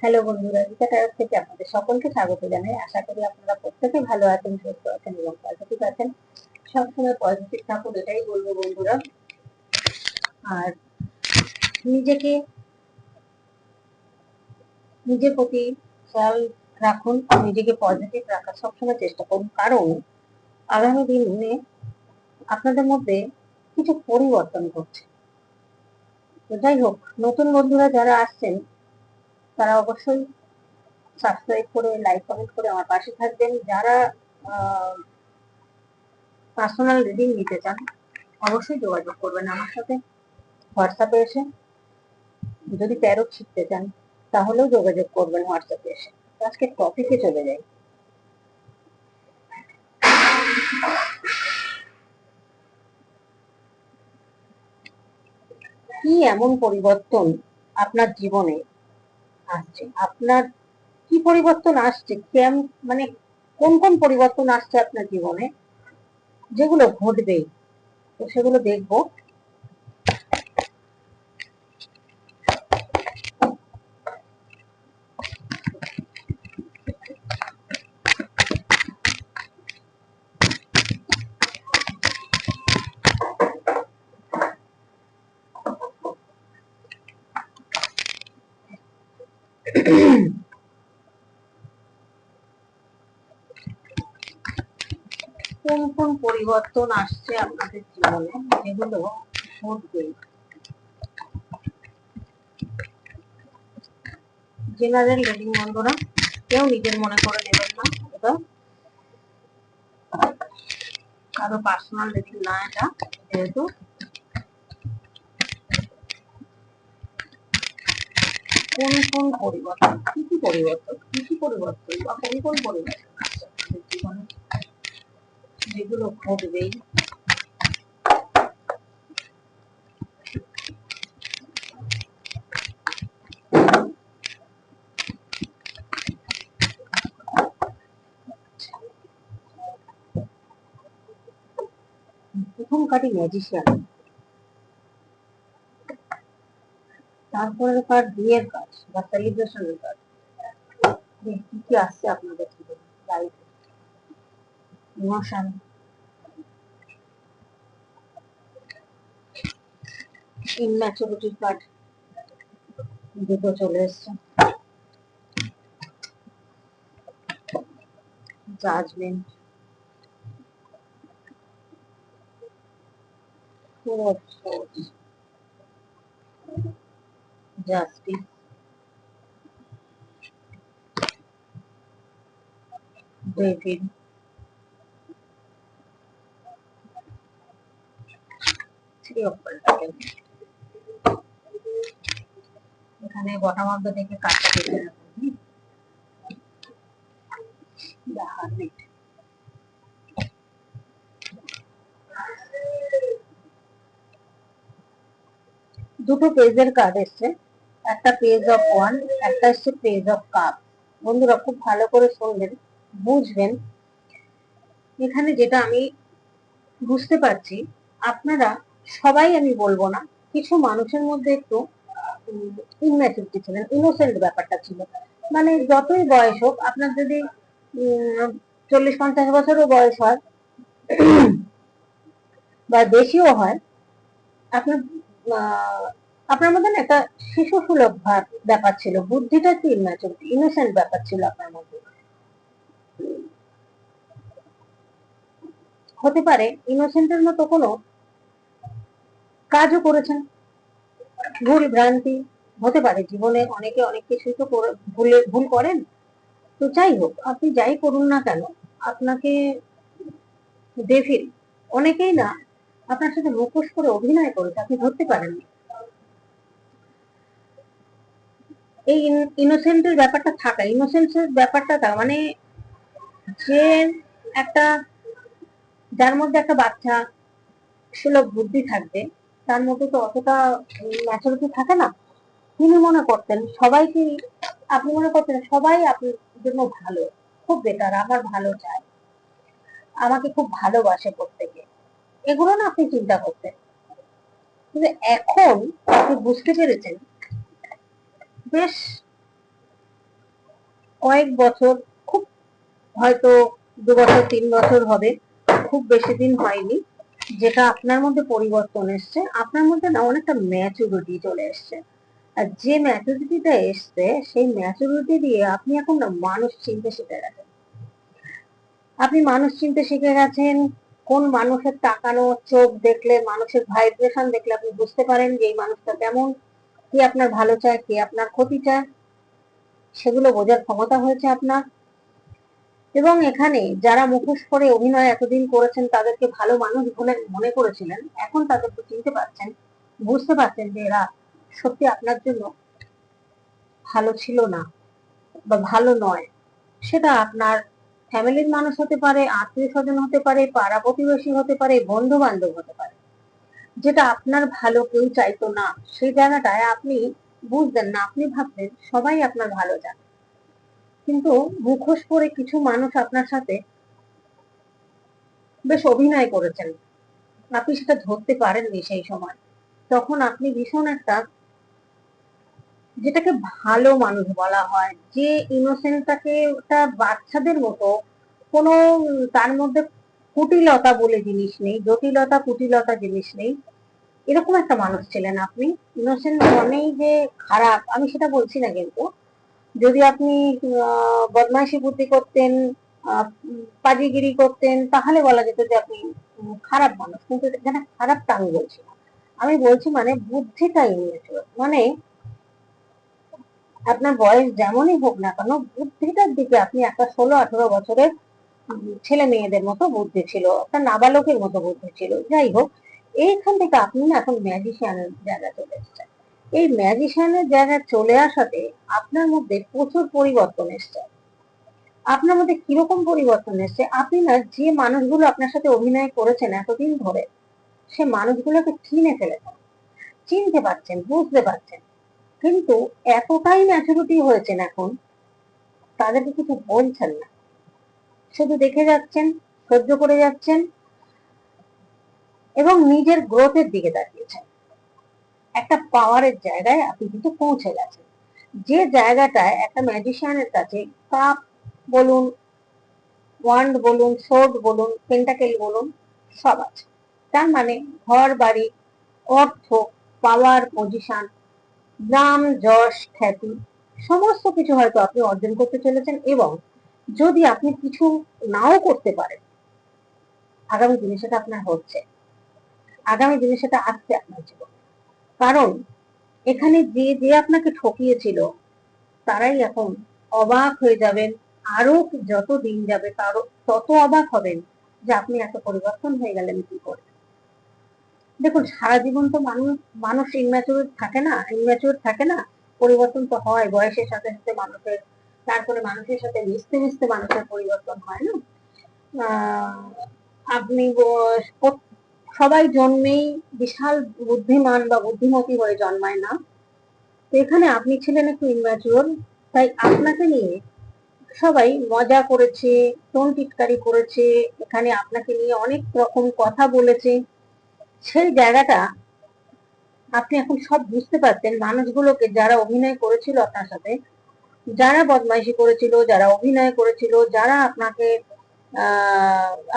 Hello বন্ধুরা, Gita tyre থেকে আপনাদের সকলকে স্বাগত জানাই। আশা করি আপনারা প্রত্যেকে ভালো আছেন, সুস্থ আছেন এবং পজিটিভ আছেন। সবসময় পজিটিভ থাকুন, এটাই বলব বন্ধুরা। আর নিজেকে, নিজের প্রতি খেয়াল রাখুন, নিজেকে পজিটিভ রাখার সবসময় চেষ্টা করুন। কারণ আগামী দিনে আপনাদের মধ্যে কিছু পরিবর্তন ঘটছে। যাই হোক, নতুন বন্ধুরা যারা আসছেন তারা অবশ্যই সাবস্ক্রাইব করে লাইক কমেন্ট করে আমার পাশে থাকবেন। যারা পার্সোনাল রিডিং নিতে চান, অবশ্যই যোগাযোগ করবেন আমার সাথে। হোয়াটসঅ্যাপে এসে, যদি প্যারট শিখতে চান, তাহলেও যোগাযোগ করবেন হোয়াটসঅ্যাপে এসে। আজকে টপিকে চলে যাই। কি এমন পরিবর্তন আপনার জীবনে আসছে। আপনার কি পরিবর্তন আসছে? কেম মানে কোন কোন পরিবর্তন আসছে আপনার জীবনে? যেগুলো ঘটবে, তো সেগুলো দেখব। কোন কোন পরিবর্তন আসছে আপনাদের জীবনে? যেগুলো ঘটবে জেনারেল রিডিং বন্ধুরা, কেউ নিজের মনে করে নেবেন না এটা। কারও পার্সোনাল রিডিং না এটা, যেহেতু কোন কোন পরিবর্তন? কি কি পরিবর্তন? কি কি পরিবর্তন? বা কোন কোন পরিবর্তন? যেগুলো ঘটবেই। প্রথম কাটি ম্যাজিশিয়ান তারপরে কার্ড বিয়ের বা সেলিব্রেশনের কাজ কি কি আসছে আপনাদের ইমোশন কার্ড দুটো চলে এসছে। জাজমেন্ট. Justice. David. এখানে অফ দ্য থেকে কাটটা কেটে রাখুন দুটো পেজের কার্ড এসছে। একটা পেজ অফ ওয়ান একটা এসছে পেজ অফ কাপ বন্ধুরা খুব ভালো করে শুনবেন। বুঝবেন, এখানে যেটা আমি বুঝতে পারছি, আপনারা সবাই আমি বলব না, কিছু মানুষের মধ্যে একটু ইনম্যাচুরিটি ছিলেন ইনোসেন্ট ব্যাপারটা ছিল। মানে যতই বয়স হোক, আপনার যদি চল্লিশ পঞ্চাশ বছরও বয়স হয়, বা বেশিও হয়, আপনার আপনার মধ্যে না একটা শিশু সুলভ ব্যাপার ছিল, বুদ্ধিটা একটু ইনম্যাচুরিটি ইনোসেন্ট ব্যাপার ছিল আপনার মধ্যে। হতে পারে ইনোসেন্টের মতো কোনো কাজও করেছেন। ভুল ভ্রান্তি হতে পারে, জীবনে অনেকে অনেক কিছুই তো ভুলে, ভুল করেন। তো যাই হোক, আপনি যাই করুন না কেন, আপনাকে ডেভিল অনেকেই না আপনার সাথে মুখোশ করে অভিনয় করেছে আপনি ধরতে পারেননি এই ইনোসেন্টের ব্যাপারটা থাকা ইনোসেন্সের ব্যাপারটা মানে যে একটা যার মধ্যে একটা বাচ্চা সুলভ বুদ্ধি থাকবে, তার মধ্যে তো অতটা ম্যাচুরিটি থাকে না। তিনি মনে করতেন, সবাইকে, আপনি মনে করতেন সবাই আপনার জন্য ভালো, খুব বেটার আমার ভালো চায় আমাকে খুব ভালোবাসে প্রত্যেকে। এগুলো না আপনি চিন্তা করতেন। কিন্তু এখন আপনি বুঝতে পেরেছেন, বেশ কয়েক বছর, খুব হয়তো দু বছর, তিন বছর হবে খুব বেশি দিন হয়নি, যেটা আপনার মধ্যে পরিবর্তন এসছে। আপনার মধ্যে না অনেকটা ম্যাচুরিটি চলে এসছে। আর যে ম্যাচুরিটিটা এসছে, সেই ম্যাচুরিটি দিয়ে আপনি এখন না মানুষ চিনতে শিখে গেছেন। আপনি মানুষ চিনতে শিখে গেছেন, কোন মানুষের তাকানো, চোখ দেখলে, মানুষের ভাইব্রেশন দেখলে আপনি বুঝতে পারেন যে এই মানুষটা কেমন, কি আপনার ভালো চায়, কি আপনার ক্ষতি চায়। সেগুলো বোঝার ক্ষমতা হয়েছে আপনার। এবং এখানে যারা মুখোশ করে অভিনয় এতদিন করেছেন, তাদেরকে ভালো মানুষ বলে মনে করেছিলেন। এখন তাদেরকে চিনতে পারছেন, বুঝতে পারছেন যে এরা সত্যি আপনার জন্য ভালো ছিল না বা ভালো নয়। সেটা আপনার ফ্যামিলির মানুষ হতে পারে আত্মীয় স্বজন হতে পারে, পাড়া প্রতিবেশী হতে পারে বন্ধু বান্ধব হতে পারে। যেটা আপনার ভালো কেউ চাইতো না, সেই জায়গাটায় আপনি বুঝতেন না, আপনি ভাবতেন সবাই আপনার ভালো চান কিন্তু মুখোশ পরে কিছু মানুষ আপনার সাথে বেশ অভিনয় করেছেন। আপনি সেটা ধরতে পারেননি সেই সময়। তখন আপনি ভীষণ একটা যেটাকে ভালো মানুষ বলা হয়, যে ইনোসেন্টটাকে ওটা বাচ্চাদের মতো কোনো তার মধ্যে কুটিলতা বলে জিনিস নেই, জটিলতা, কুটিলতা জিনিস নেই। এরকম একটা মানুষ ছিলেন আপনি। ইনোসেন্ট মনেই যে খারাপ, আমি সেটা বলছি না কিন্তু। যদি আপনি বদমাইশি বুদ্ধি করতেন পাজিগিরি করতেন, তাহলে বলা যেত যে আপনি খারাপ মানুষ। কিন্তু যেটা খারাপটা আমি বলছি আমি বলছি মানে বুদ্ধিটা ইমেচুর মানে আপনার বয়স যেমনই হোক না কেন, বুদ্ধিটার দিকে আপনি একটা ষোলো, আঠেরো বছরের ছেলে মেয়েদের মতো বুদ্ধি ছিল, একটা নাবালকের মতো বুদ্ধি ছিল। যাই হোক, এইখান থেকে আপনি না এখন ম্যাজিশিয়ানের জায়গা চলে এসছেন। এই ম্যাজিশিয়ানের জায়গায় চলে আসাতে আপনার মধ্যে প্রচুর পরিবর্তন এসছে। আপনার মধ্যে কীরকম পরিবর্তন এসছে? আপনি না যে মানুষগুলো আপনার সাথে অভিনয় করেছেন এতদিন ধরে, সে মানুষগুলোকে চিনে ফেলেছেন। চিনতে পারছেন, বুঝতে পারছেন। কিন্তু এতটাই ম্যাচুরিটি হয়েছেন এখন, তাদেরকে কিছু বলছেন না। শুধু দেখে যাচ্ছেন, সহ্য করে যাচ্ছেন এবং নিজের গ্রোথের দিকে দাঁড়িয়েছেন একটা পাওয়ারের জায়গায় আপনি কিন্তু পৌঁছে গেছেন। যে জায়গাটায় একটা ম্যাজিশিয়ানের কাছে কাপ বলুন ওয়ান্ড বলুন সোর্ড বলুন পেন্টাকেল বলুন, সব আছে। তার মানে ঘর, বাড়ি, অর্থ পাওয়ার পজিশন নাম, যশ, খ্যাতি, সমস্ত কিছু হয়তো আপনি অর্জন করতে চলেছেন এবং যদি আপনি কিছু নাও করতে পারেন, আগামী দিনে সেটা আপনার হচ্ছে। আগামী দিনে সেটা আসছে আপনার জীবন। কারণ এখানে যে যে আপনাকে ঠকিয়েছিল, তারাই এখন অবাক হয়ে যাবেন। আরও যত দিন যাবে, তারও তত অবাক হবেন যে আপনি এত পরিবর্তন হয়ে গেলেন কি করে। দেখুন, সারা জীবন তো মানুষ মানুষ ইনম্যাচুর থাকে না ইনম্যাচুর থাকে না। পরিবর্তন তো হয়, বয়সের সাথে সাথে মানুষের, তারপরে মানুষের সাথে মিশতে মিশতে মানুষের পরিবর্তন হয় না। আপনি সবাই জন্মেই বিশাল বুদ্ধিমান বা বুদ্ধিমতী হয়ে জন্মায় না। তো এখানে আপনি ছিলেন একটু ইনম্যাচুর তাই আপনাকে নিয়ে সবাই মজা করেছে, টোন টিটকারি করেছে, এখানে আপনাকে নিয়ে অনেক রকম কথা বলেছে। সেই জায়গাটা আপনি এখন সব বুঝতে পারতেন মানুষগুলোকে যারা অভিনয় করেছিল আপনার সাথে, যারা বদমাইশি করেছিল, যারা অভিনয় করেছিল, যারা আপনাকে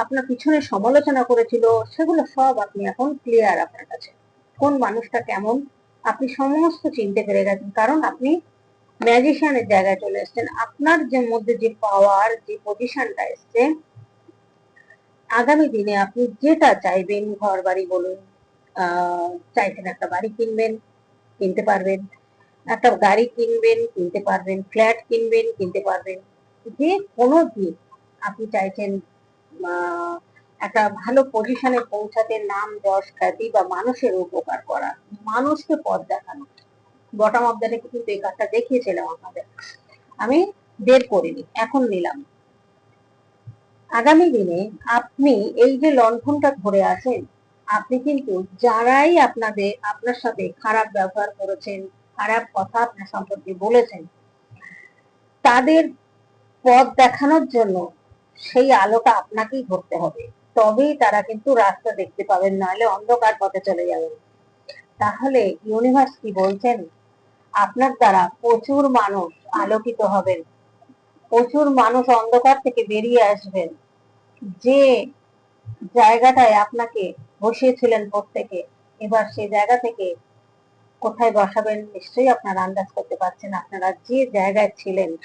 আপনার পিছনে সমালোচনা করেছিল, সেগুলো সব আপনি এখন ক্লিয়ার আপনার কাছে। কোন মানুষটা কেমন? আপনি সমস্ত চিনতে পেরে গেছেন, কারণ আপনি ম্যাজিশিয়ানের জায়গায় চলে এসছেন। আপনার যে মধ্যে যে পাওয়ার যে পজিশনটা এসছে, আগামী দিনে আপনি যেটা চাইবেন ঘর বাড়ি বলুন চাইছেন একটা বাড়ি কিনবেন, কিনতে পারবেন। একটা গাড়ি কিনবেন, কিনতে পারবেন। ফ্ল্যাট কিনবেন, কিনতে পারবেন। যে কোনো দিক আপনি চাইছেন একটা ভালো পজিশনে পৌঁছাতে নাম, যশ, খ্যাতি বা মানুষের উপকার করা। মানুষকে পথ দেখানো। বটম অফ দ্য কিন্তু এই কাজটা দেখিয়েছিলাম আমাদের আমি বের করিনি, এখন নিলাম। আগামী দিনে আপনি এই যে লণ্ঠনটা ধরে আছেন, আপনি কিন্তু যারাই আপনাদের, আপনার সাথে খারাপ ব্যবহার করেছেন, খারাপ কথা আপনার সম্পর্কে বলেছেন, তাদের পথ দেখানোর জন্য সেই আলোটা আপনাকেই ধরতে হবে। তবেই তারা কিন্তু রাস্তা দেখতে পাবেন, নাহলে অন্ধকার পথে চলে যাবেন। তাহলে ইউনিভার্স কি বলছেন? আপনার দ্বারা প্রচুর মানুষ আলোকিত হবেন। প্রচুর মানুষ অন্ধকার থেকে বেরিয়ে আসবেন। যে জায়গাটায় আপনাকে বসিয়েছিলেন প্রত্যেকে, এবার সেই জায়গা থেকে কোথায় বসাবেন, নিশ্চয়ই আপনারা আন্দাজ করতে পারছেন। আপনারা যে জায়গায় ছিলেন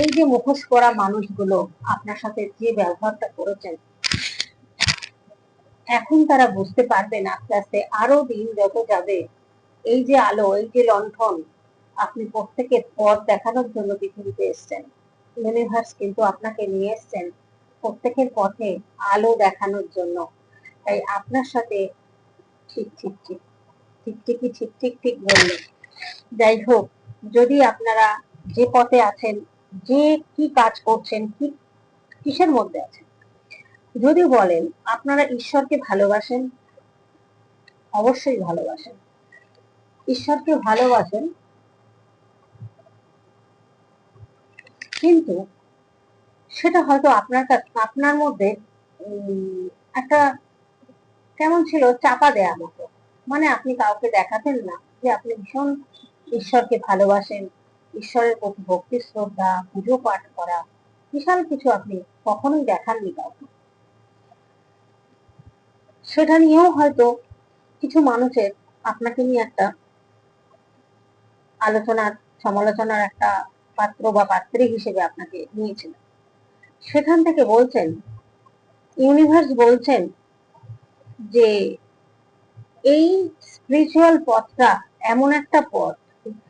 এই যে মুখোশ করা মানুষগুলো আপনার সাথে যে ব্যবহারটা করেছেন, এখন তারা বুঝতে পারবেন আস্তে আস্তে আরও দিন যত যাবে, এই যে আলো, এই যে লণ্ঠন, আপনি প্রত্যেকের পথ দেখানোর জন্য পৃথিবীতে এসছেন। ইউনিভার্স কিন্তু আপনাকে নিয়ে এসছেন প্রত্যেকের পথে আলো দেখানোর জন্য। তাই আপনার সাথে ঠিক ঠিক ঠিক ঠিক, ঠিকই, ঠিক ঠিক ঠিক বললেন। যাই হোক, যদি আপনারা যে পথে আছেন যে কি কাজ করছেন, কি কিসের মধ্যে আছেন? যদি বলেন, আপনারা ঈশ্বরকে ভালোবাসেন, অবশ্যই ভালোবাসেন। ঈশ্বরকে ভালোবাসেন, কিন্তু সেটা হয়তো আপনার আপনার মধ্যে একটা কেমন ছিল, চাপা দেয়া মতো। মানে আপনি কাউকে দেখাতেন না যে আপনি ভীষণ ঈশ্বরকে ভালোবাসেন ঈশ্বরের প্রতি ভক্তি, শ্রদ্ধা, পুজো পাঠ করা, বিশাল কিছু আপনি কখনোই দেখাননি কাউকে। সেটা নিয়েও হয়তো কিছু মানুষের আপনাকে নিয়ে একটা আলোচনার, সমালোচনার একটা পাত্র বা পাত্রী হিসেবে আপনাকে নিয়েছিল সেখান থেকে বলছেন ইউনিভার্স বলছেন যে এই স্পিরিচুয়াল পথটা এমন একটা পথ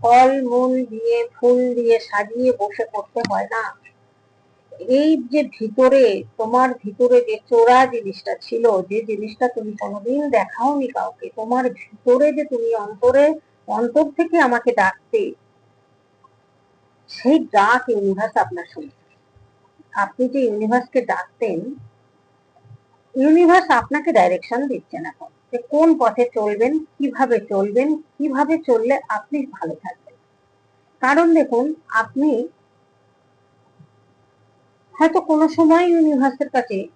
ফল মূল দিয়ে, ফুল দিয়ে সাজিয়ে বসে করতে হয় না। এই যে ভিতরে, তোমার ভিতরে যে চোরা জিনিসটা ছিল, যে জিনিসটা তুমি কোনোদিন দেখাওনি কাউকে, তোমার ভিতরে যে তুমি অন্তরে, অন্তর থেকে আমাকে ডাকতে, সেই ডাক ইউনিভার্স আপনার শুনছে আপনি যে ইউনিভার্সকে ডাকতেন, ইউনিভার্স আপনাকে ডাইরেকশন দিচ্ছেন এখন যে কোন পথে চলবেন, কীভাবে চলবেন, কীভাবে চললে আপনি ভালো থাকবেন। কারণ দেখুন, আপনি হয়তো কোনো সময় ইউনিভার্সের কাছে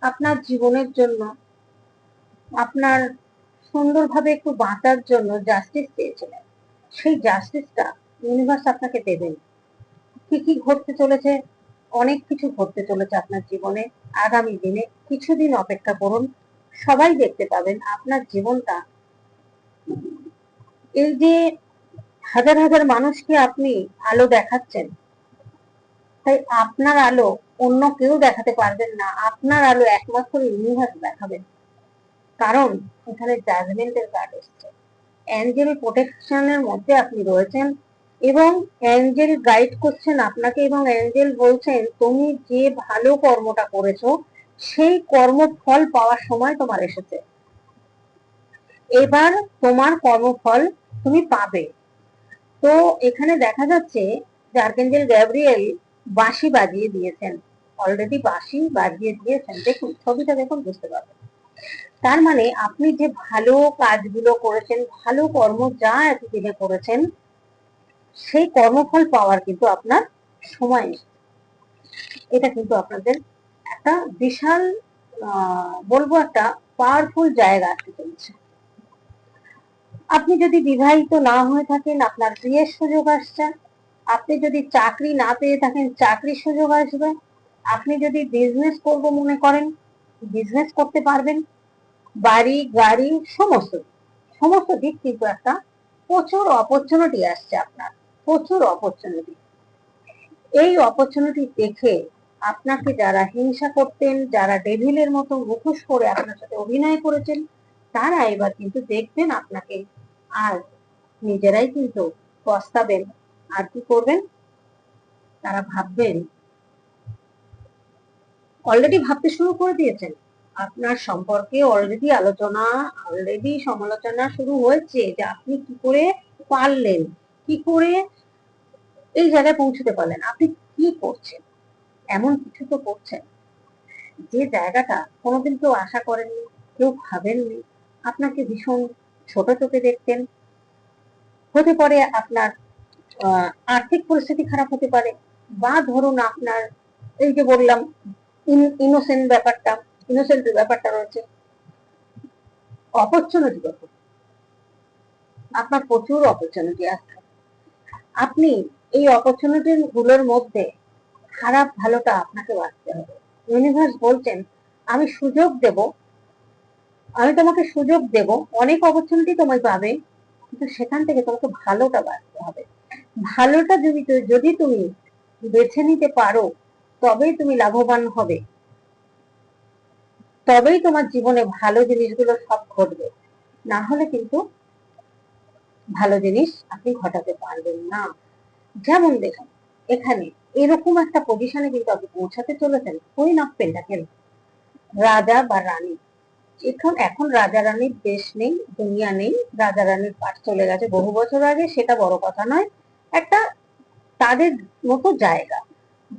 আপনার জীবনের জন্য, আপনার সুন্দরভাবে একটু বাঁচার জন্য জাস্টিস চেয়েছিলেন। সেই জাস্টিসটা ইউনিভার্স আপনাকে দেবেন। কি কি ঘটতে চলেছে, অনেক কিছু ঘটতে চলেছে আপনার জীবনে। আগামী দিনে কিছুদিন অপেক্ষা করুন। সবাই দেখতে পাবেন আপনার জীবনটা। এই যে হাজার হাজার মানুষকে আপনি আলো দেখাচ্ছেন, তাই আপনার আলো অন্য কেউ দেখাতে পারবেন না। আপনার আলো একমাত্র ইউনিভার্স দেখাবেন কারণ এখানে জাজমেন্টের কার্ড এসছে। অ্যাঞ্জেল প্রোটেকশনের মধ্যে আপনি রয়েছেন এবং অ্যাঞ্জেল গাইড করছেন আপনাকে এবং অ্যাঞ্জেল বলছেন, তুমি যে ভালো কর্মটা করেছ সেই কর্মফল পাওয়ার সময় তোমার এসেছে। এবার তোমার কর্মফল তুমি পাবে। তো এখানে দেখা যাচ্ছে যে আর্কেঞ্জেল গ্যাব্রিয়েল বাঁশি বাজিয়ে দিয়েছেন। অলরেডি বাঁশি বাজিয়ে দিয়েছেন। দেখুন, ছবিটা দেখুন, বুঝতে পারবেন তার মানে আপনি যে ভালো কাজগুলো করেছেন, ভালো কর্ম যা এতদিনে করেছেন, সেই কর্মফল পাওয়ার কিন্তু আপনার সময় এটা কিন্তু আপনাদের একটা বিশাল বলব একটা পাওয়ারফুল জায়গা আসতে চলছে। আপনি যদি বিবাহিত না হয়ে থাকেন, আপনার বিয়ের সুযোগ আসছে। আপনি যদি চাকরি না পেয়ে থাকেন, চাকরির সুযোগ আসবে। আপনি যদি বিজনেস করব মনে করেন বিজনেস করতে পারবেন। বাড়ি, গাড়ি, সমস্ত সমস্ত দিক কিন্তু একটা প্রচুর অপরচুনিটি আসছে আপনার, প্রচুর অপরচুনিটি এই অপরচুনিটি দেখে আপনাকে যারা হিংসা করতেন, যারা ডেভিলের মতো মুখোশ করে আপনার সাথে অভিনয় করেছেন, তারা এবার কিন্তু দেখবেন আপনাকে। আর নিজেরাই কিন্তু পস্তাবেন। আর কি করবেন? তারা ভাববেন। অলরেডি ভাবতে শুরু করে দিয়েছেন। আপনার সম্পর্কে অলরেডি আলোচনা অলরেডি সমালোচনা শুরু হয়েছে যে আপনি কি করে পারলেন, কি করে এই জায়গায় পৌঁছতে পারলেন, আপনি কি করছেন? এমন কিছু তো করছেন যে জায়গাটা কোনোদিন কেউ আশা করেননি, কেউ ভাবেননি, আপনাকে ভীষণ ছোট চোখে দেখতেন। হতে পারে আপনার আর্থিক পরিস্থিতি খারাপ হতে পারে, বা ধরুন আপনার, এই যে বললাম ইনোসেন্ট ব্যাপারটা ইনোসেন্ট ব্যাপারটা রয়েছে অপরচুনিটি কত আপনার প্রচুর অপরচুনিটি আছে। আপনি এই অপরচুনিটি গুলোর মধ্যে খারাপ ভালোটা আপনাকে বাঁচতে হবে। ইউনিভার্স বলছেন, আমি সুযোগ দেব, আমি তোমাকে সুযোগ দেব, অনেক অপরচুনিটি তোমায় পাবে, কিন্তু সেখান থেকে তোমাকে ভালোটা বাঁচতে হবে। ভালোটা যদি যদি তুমি বেছে নিতে পারো, তবেই তুমি লাভবান হবে। তবেই তোমার জীবনে ভালো জিনিসগুলো সব ঘটবে। না হলে কিন্তু ভালো জিনিস আপনি ঘটাতে পারবেন না। যেমন দেখুন, এখানে এরকম একটা পজিশনে কিন্তু আপনি পৌঁছাতে চলেছেন কুইন অফ পেন্টাকেল রাজা বা রানী। এখন এখন রাজা রানীর দেশ নেই, দুনিয়া নেই, রাজা রানীর পাঠ চলে গেছে বহু বছর আগে, সেটা বড় কথা নয়। একটা তাদের মতো জায়গা,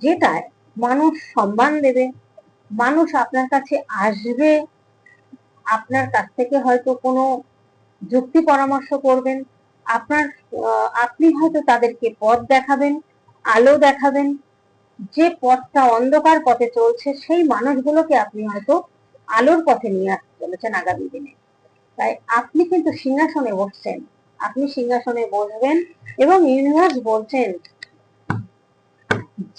যেটায় মানুষ সম্মান দেবে, মানুষ আপনার কাছে আসবে, আপনার কাছ থেকে হয়তো কোনো যুক্তি পরামর্শ করবেন, আপনার আপনি হয়তো তাদেরকে পথ দেখাবেন আলো দেখাবেন। যে পথটা অন্ধকার পথে চলছে, সেই মানুষগুলোকে আপনি হয়তো আলোর পথে নিয়ে আসতে চলেছেন আগামী দিনে। তাই আপনি কিন্তু সিংহাসনে বসছেন। আপনি সিংহাসনে বসবেন এবং ইউনিভার্স বলছেন,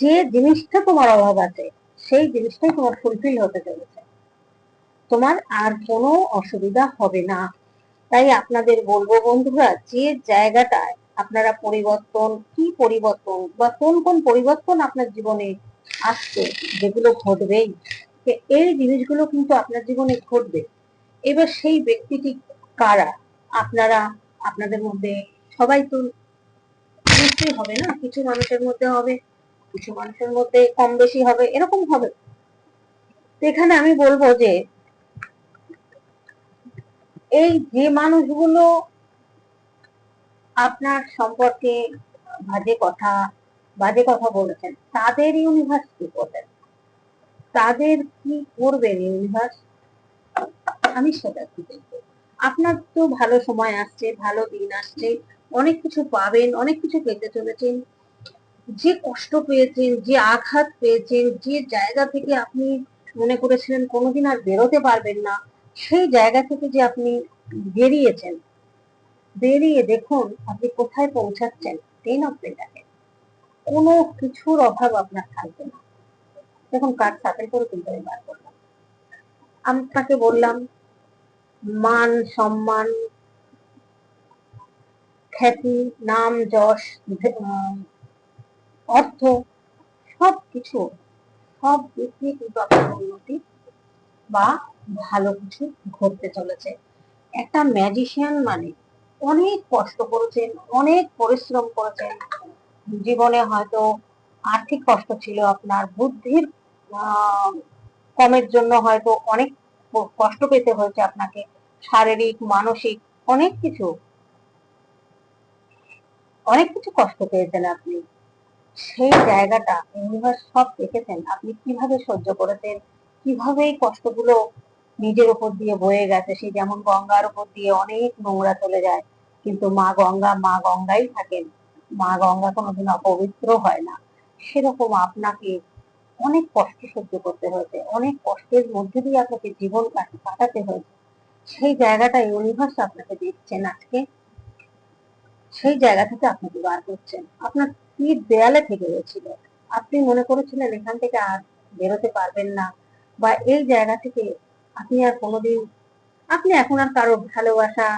যে জিনিসটা তোমার অভাব আছে, সেই জিনিসটাই তোমার ফুলফিল হতে চলেছে। তোমার আর কোনো অসুবিধা হবে না। তাই আপনাদের বলব বন্ধুরা, যে জায়গাটায় আপনারা পরিবর্তন, কি পরিবর্তন বা কোন কোন পরিবর্তন আপনার জীবনে আসছে যেগুলো ঘটবেই? এই জিনিসগুলো কিন্তু আপনার জীবনে ঘটবে। এবার সেই ব্যক্তিটি কারা? আপনারা, আপনাদের মধ্যে সবাই তো নিশ্চয়ই হবে না? কিছু মানুষের মধ্যে হবে, কিছু মানুষের মধ্যে কম বেশি হবে, এরকম হবে। এখানে আমি বলব যে, এই যে মানুষগুলো আপনার সম্পর্কে বাজে কথা বাজে কথা বলেছেন। তাদের ইউনিভার্স কি করবেন তাদের কি করবেন ইউনিভার্স? আমি সেটা কি দেখব? আপনার তো ভালো সময় আসছে, ভালো দিন আসছে, অনেক কিছু পাবেন, অনেক কিছু পেতে চলেছেন। যে কষ্ট পেয়েছেন, যে আঘাত পেয়েছেন, যে জায়গা থেকে আপনি মনে করেছিলেন কোনোদিন আর বেরোতে পারবেন না, সেই জায়গা থেকে যে আপনি বেরিয়েছেন বেরিয়ে দেখুন আপনি কোথায় পৌঁছাচ্ছেন টেন অফ পেটাকে কোনো কিছুর অভাব আপনার থাকবে না। দেখুন কার সাথে করে কিন্তু আমি বার করলাম। আপনাকে বললাম, মান, সম্মান, খ্যাতি, নাম, যশ অর্থ সব কিছু সব দিক দিয়ে কিন্তু আপনার উন্নতি বা ভালো কিছু ঘটতে চলেছে। একটা ম্যাজিশিয়ান মানে অনেক কষ্ট করেছেন, অনেক পরিশ্রম করেছেন। জীবনে হয়তো আর্থিক কষ্ট ছিল, আপনার বুদ্ধির কমের জন্য হয়তো অনেক কষ্ট পেতে হয়েছে আপনাকে। শারীরিক, মানসিক অনেক কিছু অনেক কিছু কষ্ট পেয়েছেন আপনি। সেই জায়গাটা ইউনিভার্স সব দেখেছেন। আপনি কীভাবে সহ্য করেছেন? কীভাবে এই কষ্টগুলো নিজের উপর দিয়ে বয়ে গেছে। সেই যেমন গঙ্গার উপর দিয়ে অনেক নোংরা চলে যায়, কিন্তু মা গঙ্গা মা গঙ্গাই থাকেন। মা গঙ্গা কোনোদিন অপবিত্র হয় না। সেরকম আপনাকে অনেক কষ্ট সহ্য করতে হয়েছে। অনেক কষ্টের মধ্যে দিয়ে আপনাকে জীবন কাটাতে হয়েছে। সেই জায়গাটা ইউনিভার্স আপনাকে দিচ্ছেন আজকে। সেই জায়গা থেকে আপনাকে বার করছেন। আপনার পিঠ দেয়ালে থেকে গেছিল। আপনি মনে করেছিলেন এখান থেকে আর বেরোতে পারবেন না বা এই জায়গা থেকে আপনি আর কোনোদিন, আপনি এখন আর কারও ভালোবাসা,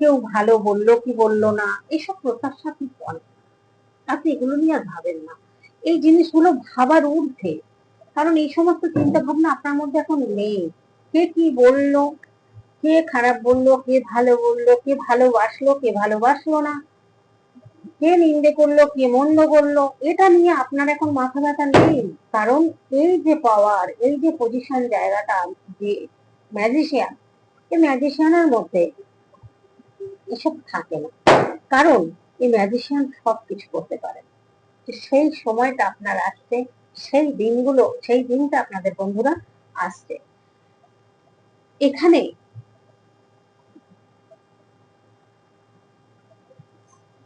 কেউ ভালো বলল কি বলল না, এসব প্রত্যাশা আপনি করেন আপনি এগুলো নিয়ে আর ভাবেন না। এই জিনিসগুলো ভাবার ঊর্ধ্বে। কারণ এই সমস্ত চিন্তা ভাবনা আপনার মধ্যে এখন নেই। কে কি বলল, কে খারাপ বলল, কে ভালো বলল, কে ভালোবাসলো কে ভালোবাসলো না। কে নিন্দে করল, কে মন্দ করল, এটা নিয়ে আপনার এখন মাথা ব্যথা নেই। কারণ এই যে পাওয়ার এই যে পজিশন জায়গাটা যে ম্যাজিশিয়ান এই ম্যাজিশিয়ানের মধ্যে এসব থাকে না। কারণ এই ম্যাজিশিয়ান সব কিছু করতে পারে। সেই সময়টা আপনার আসছে, সেই দিনগুলো, সেই দিনটা আপনাদের বন্ধুরা আসছে। এখানে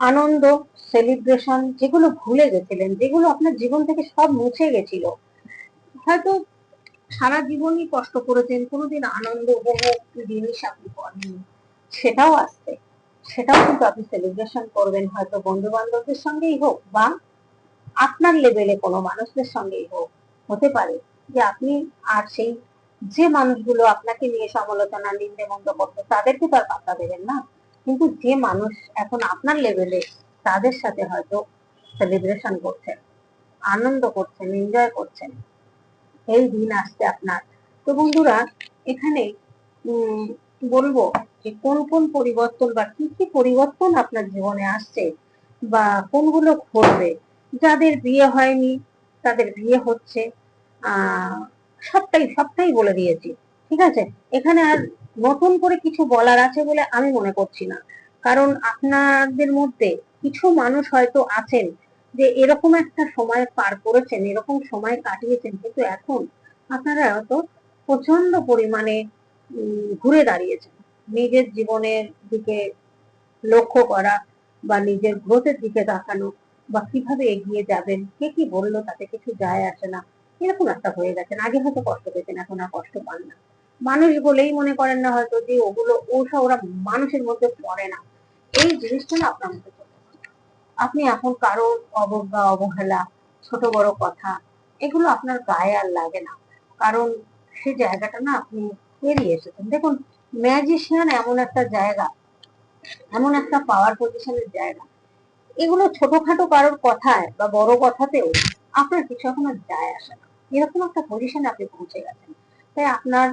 আনন্দ সেলিব্রেশন যেগুলো ভুলে গেছিলেন, যেগুলো আপনার জীবন থেকে সব মুছে গেছিল। হয়তো সারা জীবনই কষ্ট করেছেন, কোনোদিন আনন্দ জিনিস আপনি করেননি। সেটাও আসছে। সেটাও কিন্তু আপনি সেলিব্রেশন করবেন, হয়তো বন্ধু বান্ধবদের সঙ্গেই হোক বা আপনার লেভেলে কোনো মানুষদের সঙ্গেই হোক। হতে পারে যে আপনি আর সেই যে মানুষগুলো আপনাকে নিয়ে সমালোচনা, নিন্দে মন্দ করতো তাদেরকে তো আর পাত্তা দেবেন না। কিন্তু যে মানুষ এখন আপনার লেভেলে তাদের সাথে হয়তো সেলিব্রেশন করছেন, আনন্দ করছেন এনজয় করছেন এই দিন আসছে আপনার। তো বন্ধুরা, এখানে বলব যে কোন কোন পরিবর্তন বা কি কি পরিবর্তন আপনার জীবনে আসছে বা কোনগুলো ঘটবে? যাদের বিয়ে হয়নি, তাদের বিয়ে হচ্ছে সবটাই সবটাই বলে দিয়েছি, ঠিক আছে? এখানে আর নতুন করে কিছু বলার আছে বলে আমি মনে করছি না। কারণ আপনাদের মধ্যে কিছু মানুষ হয়তো আছেন যে এরকম একটা সময় পার করেছেন, এরকম সময় কাটিয়েছেন। কিন্তু এখন আপনারা হয়তো প্রচণ্ড পরিমাণে ঘুরে দাঁড়িয়েছেন। নিজের জীবনের দিকে লক্ষ্য করা বা নিজের গ্রোথের দিকে তাকানো বা কীভাবে এগিয়ে যাবেন, কে কি বলল তাতে কিছু যায় আসে না, এরকম একটা হয়ে গেছেন। আগে হয়তো কষ্ট পেতেন, এখন আর কষ্ট পান না। মানুষ বলেই মনে করেন না হয়তো যে ওগুলো ওসব ওরা মানুষের মধ্যে পড়ে না। এই জিনিসটা না আপনার মধ্যে আপনি এখন কারও অবজ্ঞা, অবহেলা, ছোট বড় কথা, এগুলো আপনার গায়ে আর লাগে না। কারণ সে জায়গাটা না আপনি পেরিয়ে এসেছেন। দেখুন ম্যাজিশিয়ান এমন একটা জায়গা, এমন একটা পাওয়ার পজিশনের জায়গা। এগুলো ছোটখাটো কারোর কথায় বা বড় কথাতেও আপনার কিছু এখন যায় আসে না। এরকম একটা পজিশনে আপনি পৌঁছে গেছেন। তাই আপনার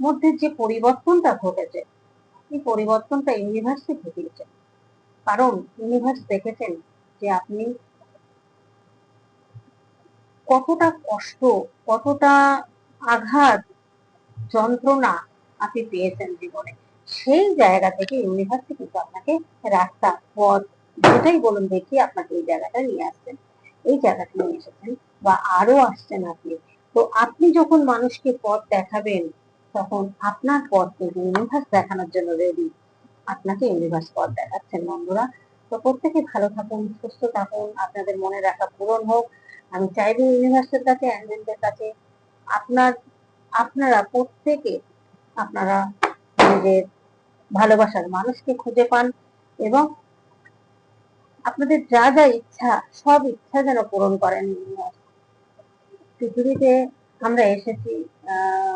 মধ্যে যে পরিবর্তনটা ঘটেছে, এই পরিবর্তনটা ইউনিভার্সে ঘটিয়েছে। কারণ ইউনিভার্স দেখেছেন যে আপনি কতটা কষ্ট, কতটা আঘাত, যন্ত্রণা আপনি পেয়েছেন জীবনে। সেই জায়গা থেকে ইউনিভার্সে কিন্তু আপনাকে রাস্তা, পথ, যেটাই বলুন দেখি আপনাকে এই জায়গাটা নিয়ে আসছেন এই জায়গাটা নিয়ে এসেছেন বা আরও আসছেন আপনি। তো আপনি যখন মানুষকে পথ দেখাবেন তখন আপনার পথ কিন্তু ইউনিভার্স দেখানোর জন্য রেডি আপনাকে ইউনিভার্স পথ দেখাচ্ছেন বন্ধুরা। তো প্রত্যেকে ভালো থাকুন সুস্থ থাকুন আপনাদের মনে রাখা পূরণ হোক। আমি চাইব ইউনিভার্সের কাছে অ্যাঞ্জেলদের কাছে। আপনার আপনারা প্রত্যেকে আপনারা নিজের ভালোবাসার মানুষকে খুঁজে পান এবং আপনাদের যা যা ইচ্ছা সব ইচ্ছা যেন পূরণ করেন। পৃথিবীতে আমরা এসেছি আহ,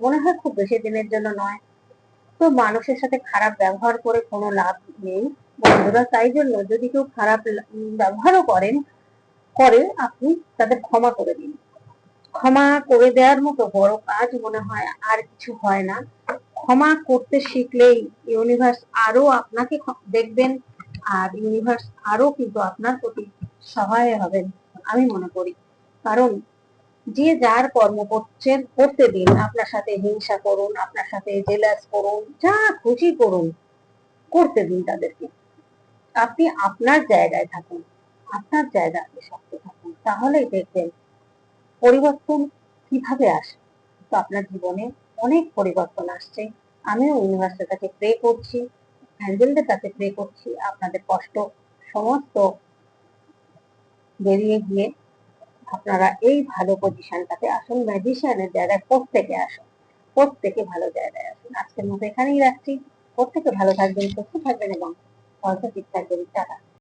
মনে হয় খুব বেশি দিনের জন্য নয়। তো মানুষের সাথে খারাপ ব্যবহার করে কোনো লাভ নেই। বন্ধুরা, তাই জন্য যদি কেউ খারাপ ব্যবহারও করেন, করে আপনি তাদের ক্ষমা করে দিন। ক্ষমা করে দেওয়ার মতো বড় কাজ মনে হয় আর কিছু হয় না। ক্ষমা করতে শিখলেই ইউনিভার্স আরও আপনাকে দেখবেন আর ইউনিভার্স আরও কিন্তু আপনার প্রতি সহায় হবেন, আমি মনে করি। কারণ যে যার কর্ম করছেন করতে দিন, আপনার সাথে হিংসা করুন, আপনার সাথে জেলাস করুন, যা খুশি করুন, করতে দিন তাদেরকে। আপনি আপনার জায়গায় থাকুন, আপনার জায়গাতে শক্ত থাকুন, তাহলেই দেখবেন পরিবর্তন কীভাবে আসে। তো আপনার জীবনে অনেক পরিবর্তন আসছে। আমিও ইউনিভার্সের কাছে প্রে করছি অ্যাঞ্জেলদের কাছে প্রে করছি, আপনাদের কষ্ট সমস্ত বেরিয়ে গিয়ে আপনারা এই ভালো পজিশনটাতে আসুন ম্যাজিশিয়ানের জায়গায় প্রত্যেকে আসুন, প্রত্যেকে ভালো জায়গায় আসুন। আজকের মতো এখানেই রাখছি। প্রত্যেকে ভালো থাকবেন, সুস্থ থাকবেন এবং পজিটিভ থাকবেন। টাটা।